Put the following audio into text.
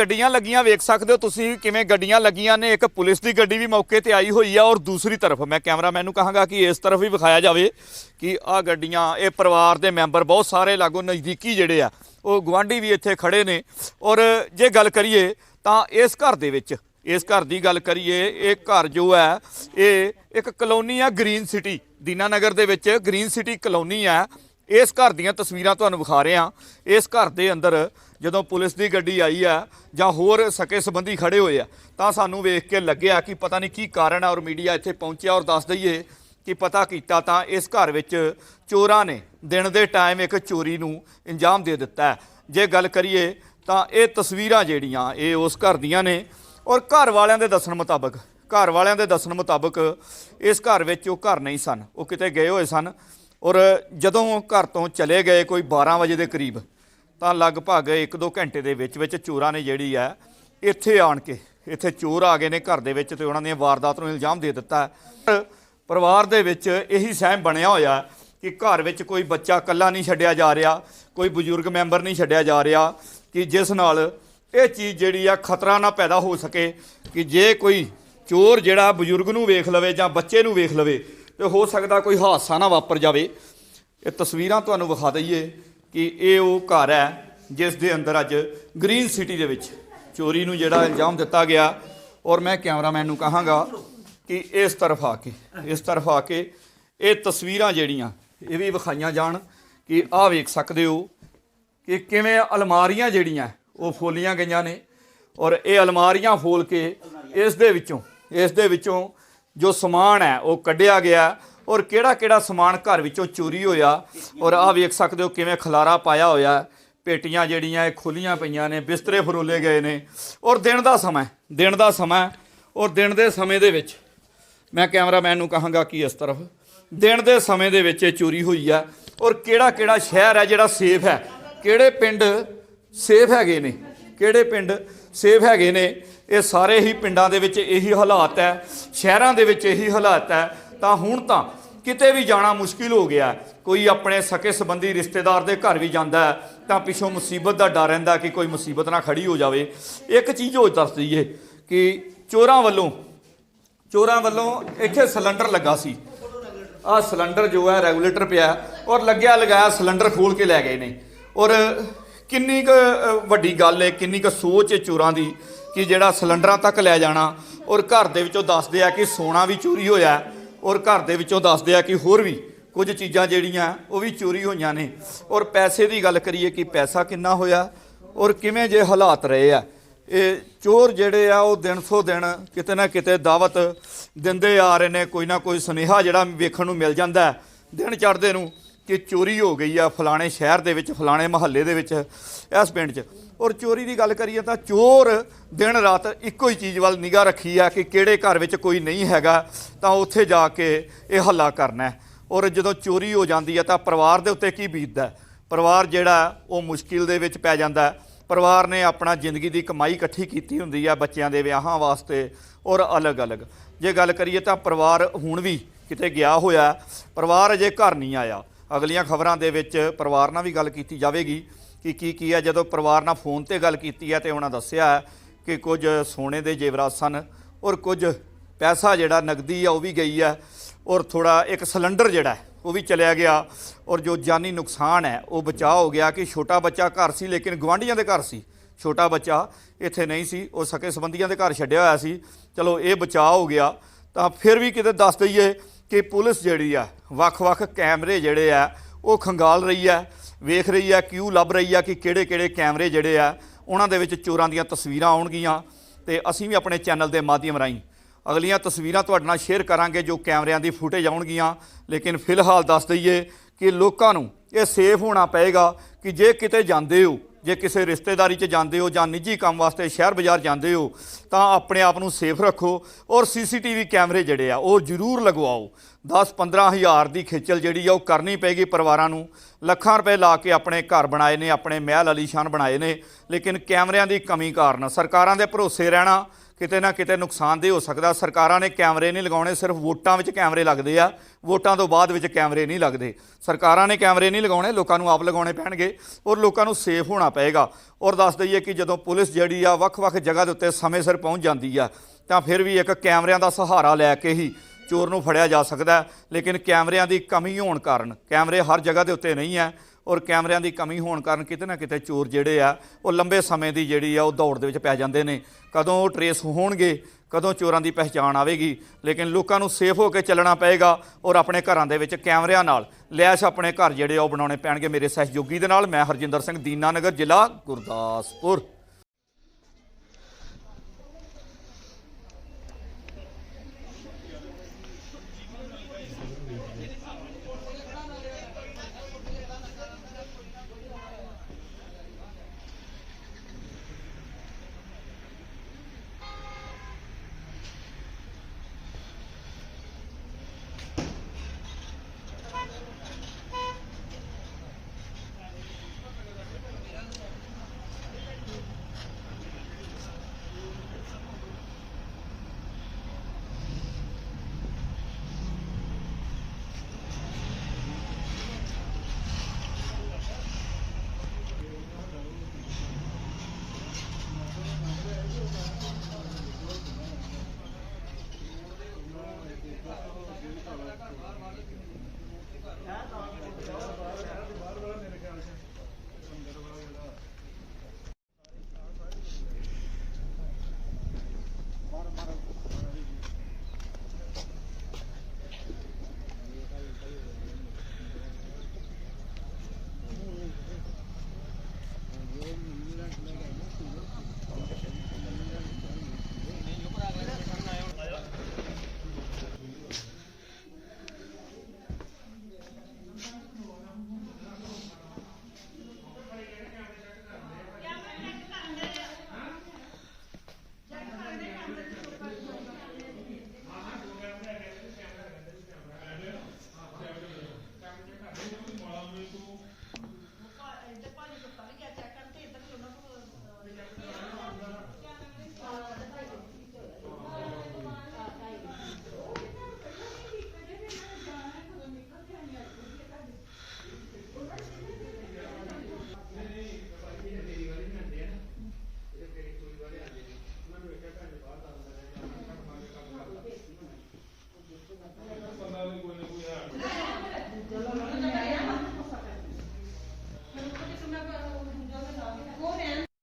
ਗੱਡੀਆਂ ਲੱਗੀਆਂ, ਵੇਖ ਸਕਦੇ ਹੋ ਤੁਸੀਂ ਕਿਵੇਂ ਗੱਡੀਆਂ ਲੱਗੀਆਂ ਨੇ। ਇੱਕ ਪੁਲਿਸ ਦੀ ਗੱਡੀ ਵੀ ਮੌਕੇ ਤੇ ਆਈ ਹੋਈ ਆ ਔਰ ਦੂਸਰੀ ਤਰਫ ਮੈਂ ਕੈਮਰਾਮੈਨ ਨੂੰ ਕਹਾਂਗਾ ਕਿ ਇਸ ਤਰਫ ਵੀ ਵਿਖਾਇਆ ਜਾਵੇ ਕਿ ਆਹ ਗੱਡੀਆਂ, ਇਹ ਪਰਿਵਾਰ ਦੇ ਮੈਂਬਰ ਬਹੁਤ ਸਾਰੇ ਲਾਗੋ ਨਜ਼ਦੀਕੀ ਜਿਹੜੇ ਆ, ਉਹ ਗਵਾਂਢੀ ਵੀ ਇੱਥੇ ਖੜੇ ਨੇ। ਔਰ ਜੇ ਗੱਲ ਕਰੀਏ ਤਾਂ ਇਸ ਘਰ ਦੇ ਵਿੱਚ, ਇਸ ਘਰ ਦੀ ਗੱਲ ਕਰੀਏ, ਇਹ ਘਰ ਜੋ ਹੈ, ਇਹ ਇੱਕ ਕਲੋਨੀ ਆ ਗ੍ਰੀਨ ਸਿਟੀ। ਦੀਨਾਨਗਰ ਦੇ ਵਿੱਚ ਗ੍ਰੀਨ ਸਿਟੀ ਕਲੋਨੀ ਆ ਇਸ ਘਰ ਦੀਆਂ ਤਸਵੀਰਾਂ ਤੁਹਾਨੂੰ ਵਿਖਾ ਰਹੇ ਹਾਂ। ਇਸ ਘਰ ਦੇ ਅੰਦਰ ਜਦੋਂ ਪੁਲਿਸ ਦੀ ਗੱਡੀ ਆਈ ਆ ਜਾਂ ਹੋਰ ਸਕੇ ਸੰਬੰਧੀ ਖੜੇ ਹੋਏ ਆ, ਤਾਂ ਸਾਨੂੰ ਵੇਖ ਕੇ ਲੱਗਿਆ ਕਿ ਪਤਾ ਨਹੀਂ ਕੀ ਕਾਰਨ ਆ ਔਰ ਮੀਡੀਆ ਇੱਥੇ ਪਹੁੰਚਿਆ ਔਰ ਦੱਸ ਦਈਏ ਕਿ ਪਤਾ ਕੀਤਾ ਤਾਂ ਇਸ ਘਰ ਵਿੱਚ ਚੋਰਾਂ ਨੇ ਦਿਨ ਦੇ ਟਾਈਮ ਇੱਕ ਚੋਰੀ ਨੂੰ ਅੰਜਾਮ ਦੇ ਦਿੱਤਾ ਜੇ ਗੱਲ ਕਰੀਏ ਤਾਂ ਇਹ ਤਸਵੀਰਾਂ ਜਿਹੜੀਆਂ, ਇਹ ਉਸ ਘਰ ਦੀਆਂ ਨੇ ਔਰ ਘਰ ਵਾਲਿਆਂ ਦੇ ਦੱਸਣ ਮੁਤਾਬਕ, ਘਰ ਵਾਲਿਆਂ ਦੇ ਦੱਸਣ ਮੁਤਾਬਕ ਇਸ ਘਰ ਵਿੱਚ ਉਹ ਘਰ ਨਹੀਂ ਸਨ, ਉਹ ਕਿਤੇ ਗਏ ਹੋਏ ਸਨ। ਔਰ ਜਦੋਂ ਘਰ ਤੋਂ ਚਲੇ ਗਏ ਕੋਈ 12 ਵਜੇ ਦੇ ਕਰੀਬ, ਤਾਂ ਲਗਭਗ 1-2 ਘੰਟੇ ਦੇ ਵਿੱਚ ਵਿੱਚ ਚੋਰਾਂ ਨੇ ਜਿਹੜੀ ਹੈ ਇੱਥੇ ਆਣ ਕੇ, ਇੱਥੇ ਚੋਰ ਆ ਗਏ ਨੇ ਘਰ ਦੇ ਵਿੱਚ ਤੇ ਉਹਨਾਂ ਨੇ ਵਾਰਦਾਤ ਨੂੰ ਇਲਜ਼ਾਮ ਦੇ ਦਿੱਤਾ। ਪਰਿਵਾਰ ਦੇ ਵਿੱਚ ਇਹੀ ਸਹਿਮ ਬਣਿਆ ਹੋਇਆ ਕਿ ਘਰ ਵਿੱਚ ਕੋਈ ਬੱਚਾ ਇਕੱਲਾ ਨਹੀਂ ਛੱਡਿਆ ਜਾ ਰਿਹਾ, ਕੋਈ ਬਜ਼ੁਰਗ ਮੈਂਬਰ ਨਹੀਂ ਛੱਡਿਆ ਜਾ ਰਿਹਾ ਕਿ ਜਿਸ ਨਾਲ ਇਹ ਚੀਜ਼ ਜਿਹੜੀ ਆ ਖਤਰਾ ਨਾ ਪੈਦਾ ਹੋ ਸਕੇ ਕਿ ਜੇ ਕੋਈ ਚੋਰ ਜਿਹੜਾ ਬਜ਼ੁਰਗ ਨੂੰ ਵੇਖ ਲਵੇ ਜਾਂ ਬੱਚੇ ਨੂੰ ਵੇਖ ਲਵੇ ਤੇ ਹੋ ਸਕਦਾ ਕੋਈ ਹਾਦਸਾ ਨਾ ਵਾਪਰ ਜਾਵੇ। ਇਹ ਤਸਵੀਰਾਂ ਤੁਹਾਨੂੰ ਵਿਖਾ ਦਈਏ ਕਿ ਇਹ ਉਹ ਘਰ ਹੈ, ਜਿਸ ਦੇ ਅੰਦਰ ਅੱਜ ਗ੍ਰੀਨ ਸਿਟੀ ਦੇ ਵਿੱਚ ਚੋਰੀ ਨੂੰ ਜਿਹੜਾ ਇਲਜ਼ਾਮ ਦਿੱਤਾ ਗਿਆ। ਔਰ ਮੈਂ ਕੈਮਰਾਮੈਨ ਨੂੰ ਕਹਾਂਗਾ ਕਿ ਇਸ ਤਰਫ ਆ ਕੇ, ਇਸ ਤਰਫ ਆ ਕੇ ਇਹ ਤਸਵੀਰਾਂ ਜਿਹੜੀਆਂ, ਇਹ ਵੀ ਵਿਖਾਈਆਂ ਜਾਣ ਕਿ ਆਹ ਵੇਖ ਸਕਦੇ ਹੋ ਕਿ ਕਿਵੇਂ ਅਲਮਾਰੀਆਂ ਜਿਹੜੀਆਂ, ਉਹ ਫੋਲੀਆਂ ਗਈਆਂ ਨੇ। ਔਰ ਇਹ ਅਲਮਾਰੀਆਂ ਫੋਲ ਕੇ ਇਸ ਦੇ ਵਿੱਚੋਂ, ਇਸ ਦੇ ਵਿੱਚੋਂ ਜੋ ਸਮਾਨ ਹੈ, ਉਹ ਕੱਢਿਆ ਗਿਆ ਔਰ ਕਿਹੜਾ ਕਿਹੜਾ ਸਮਾਨ ਘਰ ਵਿੱਚੋਂ ਚੋਰੀ ਹੋਇਆ ਔਰ ਆਹ ਵੇਖ ਸਕਦੇ ਹੋ ਕਿਵੇਂ ਖਲਾਰਾ ਪਾਇਆ ਹੋਇਆ। ਪੇਟੀਆਂ ਜਿਹੜੀਆਂ ਇਹ ਖੁੱਲੀਆਂ ਪਈਆਂ ਨੇ, ਬਿਸਤਰੇ ਫਰੋਲੇ ਗਏ ਨੇ ਔਰ ਦਿਨ ਦਾ ਸਮਾਂ ਦਿਨ ਦਾ ਸਮਾਂ ਔਰ ਦਿਨ ਦੇ ਸਮੇਂ ਦੇ ਵਿੱਚ ਮੈਂ ਕੈਮਰਾਮੈਨ ਨੂੰ ਕਹਾਂਗਾ ਕਿ ਇਸ ਤਰਫ ਦਿਨ ਦੇ ਸਮੇਂ ਦੇ ਵਿੱਚ ਇਹ ਚੋਰੀ ਹੋਈ ਆ ਔਰ ਕਿਹੜਾ ਕਿਹੜਾ ਸ਼ਹਿਰ ਹੈ ਜਿਹੜਾ ਸੇਫ ਹੈ, ਕਿਹੜੇ ਪਿੰਡ ਸੇਫ ਹੈਗੇ ਨੇ, ਕਿਹੜੇ ਪਿੰਡ ਸੇਫ ਹੈਗੇ ਨੇ ਇਹ ਸਾਰੇ ਹੀ ਪਿੰਡਾਂ ਦੇ ਵਿੱਚ ਇਹੀ ਹਾਲਾਤ ਹੈ, ਸ਼ਹਿਰਾਂ ਦੇ ਵਿੱਚ ਇਹੀ ਹਾਲਾਤ ਹੈ, ਤਾਂ ਹੁਣ ਤਾਂ ਕਿਤੇ ਵੀ ਜਾਣਾ ਮੁਸ਼ਕਿਲ ਹੋ ਗਿਆ। ਕੋਈ ਆਪਣੇ ਸਕੇ ਸੰਬੰਧੀ ਰਿਸ਼ਤੇਦਾਰ ਦੇ ਘਰ ਵੀ ਜਾਂਦਾ ਤਾਂ ਪਿੱਛੋਂ ਮੁਸੀਬਤ ਦਾ ਡਰ ਰਹਿੰਦਾ ਕਿ ਕੋਈ ਮੁਸੀਬਤ ਨਾ ਖੜੀ ਹੋ ਜਾਵੇ। ਇੱਕ ਚੀਜ਼ ਹੋਰ ਦੱਸ ਦਈਏ ਕਿ ਚੋਰਾਂ ਵੱਲੋਂ ਚੋਰਾਂ ਵੱਲੋਂ ਇੱਥੇ ਸਿਲੰਡਰ ਲੱਗਾ ਸੀ। ਆਹ ਸਿਲੰਡਰ ਜੋ ਹੈ ਰੈਗੂਲੇਟਰ ਪਿਆ ਔਰ ਲੱਗਿਆ ਲਗਾਇਆ ਸਿਲੰਡਰ ਖੋਲ ਕੇ ਲੈ ਗਏ ਨੇ। ਔਰ ਕਿੰਨੀ ਕੁ ਵੱਡੀ ਗੱਲ ਹੈ, ਕਿੰਨੀ ਕੁ ਸੋਚ ਹੈ ਚੋਰਾਂ ਦੀ ਕਿ ਜਿਹੜਾ ਸਿਲੰਡਰਾਂ ਤੱਕ ਲੈ ਜਾਣਾ ਔਰ ਘਰ ਦੇ ਵਿੱਚੋਂ ਦੱਸਦੇ ਆ ਕਿ ਸੋਨਾ ਵੀ ਚੋਰੀ ਹੋਇਆ ਔਰ ਘਰ ਦੇ ਵਿੱਚੋਂ ਦੱਸਦੇ ਆ ਕਿ ਹੋਰ ਵੀ ਕੁਝ ਚੀਜ਼ਾਂ ਜਿਹੜੀਆਂ ਉਹ ਵੀ ਚੋਰੀ ਹੋਈਆਂ ਨੇ। ਔਰ ਪੈਸੇ ਦੀ ਗੱਲ ਕਰੀਏ ਕਿ ਪੈਸਾ ਕਿੰਨਾ ਹੋਇਆ ਔਰ ਕਿਵੇਂ ਜੇ ਹਾਲਾਤ ਰਹੇ ਆ। ਇਹ ਚੋਰ ਜਿਹੜੇ ਆ ਉਹ ਦਿਨ ਸੋ ਦਿਨ ਕਿਤੇ ਨਾ ਕਿਤੇ ਦਾਵਤ ਦਿੰਦੇ ਆ ਰਹੇ ਨੇ, ਕੋਈ ਨਾ ਕੋਈ ਸੁਨੇਹਾ ਜਿਹੜਾ ਵੇਖਣ ਨੂੰ ਮਿਲ ਜਾਂਦਾ ਦਿਨ ਚੜ੍ਹਦੇ ਨੂੰ। ਕਿ ਚੋਰੀ ਹੋ ਗਈ ਆ ਫਲਾਣੇ ਸ਼ਹਿਰ ਦੇ ਵਿੱਚ, ਫਲਾਣੇ ਮਹੱਲੇ ਦੇ ਵਿੱਚ, ਇਸ ਪਿੰਡ 'ਚ। ਔਰ ਚੋਰੀ ਦੀ ਗੱਲ ਕਰੀਏ ਤਾਂ ਚੋਰ ਦਿਨ ਰਾਤ ਇੱਕੋ ਹੀ ਚੀਜ਼ ਵੱਲ ਨਿਗਾਹ ਰੱਖੀ ਆ ਕਿ ਕਿਹੜੇ ਘਰ ਵਿੱਚ ਕੋਈ ਨਹੀਂ ਹੈਗਾ, ਤਾਂ ਉੱਥੇ ਜਾ ਕੇ ਇਹ ਹੱਲਾ ਕਰਨਾ ਔਰ ਜਦੋਂ ਚੋਰੀ ਹੋ ਜਾਂਦੀ ਹੈ ਤਾਂ ਪਰਿਵਾਰ ਦੇ ਉੱਤੇ ਕੀ ਬੀਤਦਾ ਪਰਿਵਾਰ ਜਿਹੜਾ ਉਹ ਮੁਸ਼ਕਿਲ ਦੇ ਵਿੱਚ ਪੈ ਜਾਂਦਾ ਪਰਿਵਾਰ ਨੇ ਆਪਣਾ ਜ਼ਿੰਦਗੀ ਦੀ ਕਮਾਈ ਇਕੱਠੀ ਕੀਤੀ ਹੁੰਦੀ ਆ ਬੱਚਿਆਂ ਦੇ ਵਿਆਹਾਂ ਵਾਸਤੇ ਔਰ ਅਲੱਗ-ਅਲੱਗ। ਜੇ ਗੱਲ ਕਰੀਏ ਤਾਂ ਪਰਿਵਾਰ ਹੁਣ ਵੀ ਕਿਤੇ ਗਿਆ ਹੋਇਆ, ਪਰਿਵਾਰ ਅਜੇ ਘਰ ਨਹੀਂ ਆਇਆ। ਅਗਲੀਆਂ ਖਬਰਾਂ ਦੇ ਵਿੱਚ ਪਰਿਵਾਰ ਨਾਲ ਵੀ ਗੱਲ ਕੀਤੀ ਜਾਵੇਗੀ ਕਿ ਕੀ ਕੀ ਹੈ। ਜਦੋਂ ਪਰਿਵਾਰ ਨਾਲ ਫੋਨ ਤੇ ਗੱਲ ਕੀਤੀ ਹੈ ਤੇ ਉਹਨਾਂ ਦੱਸਿਆ ਹੈ ਕਿ ਕੁਝ ਸੋਨੇ ਦੇ ਜੇਵਰਾਤ ਸਨ ਔਰ ਕੁਝ ਪੈਸਾ ਜਿਹੜਾ ਨਗਦੀ ਆ ਉਹ ਵੀ ਗਈ ਹੈ ਔਰ ਥੋੜਾ ਇੱਕ ਸਿਲੰਡਰ ਜਿਹੜਾ ਉਹ ਵੀ ਚਲਿਆ ਗਿਆ ਔਰ ਜੋ ਜਾਨੀ ਨੁਕਸਾਨ ਹੈ ਉਹ ਬਚਾਅ ਹੋ ਗਿਆ ਕਿ ਛੋਟਾ ਬੱਚਾ ਘਰ ਸੀ ਲੇਕਿਨ ਗਵਾਂਢੀਆਂ ਦੇ ਘਰ ਸੀ। ਛੋਟਾ ਬੱਚਾ ਇੱਥੇ ਨਹੀਂ ਸੀ, ਉਹ ਸਕੇ ਸੰਬੰਧੀਆਂ ਦੇ ਘਰ ਛੱਡਿਆ ਹੋਇਆ ਸੀ। ਚਲੋ ਇਹ ਬਚਾਅ ਹੋ ਗਿਆ ਤਾਂ ਫਿਰ ਵੀ ਕਿਤੇ ਦੱਸ ਦਈਏ ਕਿ ਪੁਲਿਸ ਜਿਹੜੀ ਆ, ਵੱਖ-ਵੱਖ ਕੈਮਰੇ ਜਿਹੜੇ ਆ, ਉਹ ਖੰਗਾਲ ਰਹੀ ਆ, ਵੇਖ ਰਹੀ ਆ ਕਿਉਂ ਲੱਭ ਰਹੀ ਆ ਕਿ ਕਿਹੜੇ-ਕਿਹੜੇ ਕੈਮਰੇ ਜਿਹੜੇ ਆ, ਉਹਨਾਂ ਦੇ ਵਿੱਚ ਚੋਰਾਂ ਦੀਆਂ ਤਸਵੀਰਾਂ ਆਉਣਗੀਆਂ। ਤੇ ਅਸੀਂ ਵੀ ਆਪਣੇ ਚੈਨਲ ਦੇ ਮਾਧਿਅਮ ਰਾਹੀਂ ਅਗਲੀਆਂ ਤਸਵੀਰਾਂ ਤੁਹਾਡੇ ਨਾਲ ਸ਼ੇਅਰ ਕਰਾਂਗੇ ਜੋ ਕੈਮਰਿਆਂ ਦੀ ਫੁਟੇਜ ਆਉਣਗੀਆਂ। ਲੇਕਿਨ ਫਿਲਹਾਲ ਦੱਸ ਦਈਏ ਕਿ ਲੋਕਾਂ ਨੂੰ ਇਹ ਸੇਫ ਹੋਣਾ ਪਏਗਾ ਕਿ ਜੇ ਕਿਤੇ ਜਾਂਦੇ ਹੋ ਜੇ ਕਿਸੇ ਰਿਸ਼ਤੇਦਾਰੀ 'ਚ ਜਾਂਦੇ ਹੋ ਜਾਂ ਨਿੱਜੀ ਕੰਮ ਵਾਸਤੇ ਸ਼ਹਿਰ ਬਾਜ਼ਾਰ ਜਾਂਦੇ ਹੋ, ਤਾਂ ਆਪਣੇ ਆਪ ਨੂੰ ਸੇਫ ਰੱਖੋ ਔਰ ਸੀਸੀਟੀਵੀ ਕੈਮਰੇ ਜਿਹੜੇ ਆ, ਉਹ ਜ਼ਰੂਰ ਲਗਵਾਓ। 10-15 ਹਜ਼ਾਰ ਦੀ ਖੇਚਲ ਜਿਹੜੀ ਆ, ਉਹ ਕਰਨੀ ਪਏਗੀ ਪਰਿਵਾਰਾਂ ਨੂੰ। ਲੱਖਾਂ ਰੁਪਏ ਲਾ ਕੇ ਆਪਣੇ ਘਰ ਬਣਾਏ ਨੇ, ਆਪਣੇ ਮਹਿਲ ਅਲੀਸ਼ਾਨ ਬਣਾਏ ਨੇ, ਲੇਕਿਨ ਕੈਮਰਿਆਂ ਦੀ ਕਮੀ ਕਾਰਨ ਸਰਕਾਰਾਂ ਦੇ ਭਰੋਸੇ ਰਹਿਣਾ ਕਿਤੇ ਨਾ ਕਿਤੇ ਨੁਕਸਾਨਦੇ ਹੋ ਸਕਦਾ। ਸਰਕਾਰਾਂ ਨੇ ਕੈਮਰੇ ਨਹੀਂ ਲਗਾਉਣੇ, ਸਿਰਫ ਵੋਟਾਂ ਵਿੱਚ ਕੈਮਰੇ ਲੱਗਦੇ ਆ। ਵੋਟਾਂ ਤੋਂ ਬਾਅਦ ਵਿੱਚ ਕੈਮਰੇ ਨਹੀਂ ਲੱਗਦੇ। ਸਰਕਾਰਾਂ ਨੇ ਕੈਮਰੇ ਨਹੀਂ ਲਗਾਉਣੇ, ਲੋਕਾਂ ਨੂੰ ਆਪ ਲਗਾਉਣੇ ਪੈਣਗੇ ਔਰ ਲੋਕਾਂ ਨੂੰ ਸੇਫ ਹੋਣਾ ਪਏਗਾ। ਔਰ ਦੱਸ ਦਈਏ ਕਿ ਜਦੋਂ ਪੁਲਿਸ ਜਿਹੜੀ ਆ ਵੱਖ-ਵੱਖ ਜਗ੍ਹਾ ਦੇ ਉੱਤੇ ਸਮੇਂ ਸਿਰ ਪਹੁੰਚ ਜਾਂਦੀ ਆ, ਤਾਂ ਫਿਰ ਵੀ ਇੱਕ ਕੈਮਰਿਆਂ ਦਾ ਸਹਾਰਾ ਲੈ ਕੇ ਹੀ ਚੋਰ ਨੂੰ ਫੜਿਆ ਜਾ ਸਕਦਾ। ਲੇਕਿਨ ਕੈਮਰਿਆਂ ਦੀ ਕਮੀ ਹੋਣ ਕਾਰਨ, ਕੈਮਰੇ ਹਰ ਜਗ੍ਹਾ ਦੇ ਉੱਤੇ ਨਹੀਂ ਹੈ ਔਰ ਕੈਮਰਿਆਂ ਦੀ ਕਮੀ ਹੋਣ ਕਾਰਨ ਕਿਤੇ ਨਾ ਕਿਤੇ ਚੋਰ ਜਿਹੜੇ ਆ, ਉਹ ਲੰਬੇ ਸਮੇਂ ਦੀ ਜਿਹੜੀ ਆ, ਉਹ ਦੌੜ ਦੇ ਵਿੱਚ ਪੈ ਜਾਂਦੇ ਨੇ। ਕਦੋਂ ਉਹ ਟਰੇਸ ਹੋਣਗੇ, ਕਦੋਂ ਚੋਰਾਂ ਦੀ ਪਹਿਚਾਣ ਆਵੇਗੀ, ਲੇਕਿਨ ਲੋਕਾਂ ਨੂੰ ਸੇਫ ਹੋ ਕੇ ਚੱਲਣਾ ਪਏਗਾ ਔਰ ਆਪਣੇ ਘਰਾਂ ਦੇ ਵਿੱਚ ਕੈਮਰਿਆਂ ਨਾਲ ਲੈਸ਼ ਆਪਣੇ ਘਰ ਜਿਹੜੇ ਆ, ਉਹ ਬਣਾਉਣੇ ਪੈਣਗੇ ਮੇਰੇ ਸਹਿਯੋਗੀ ਦੇ ਨਾਲ। ਮੈਂ ਹਰਜਿੰਦਰ ਸਿੰਘ ਦੀਨਾਨਗਰ ਜ਼ਿਲ੍ਹਾ ਗੁਰਦਾਸਪੁਰ।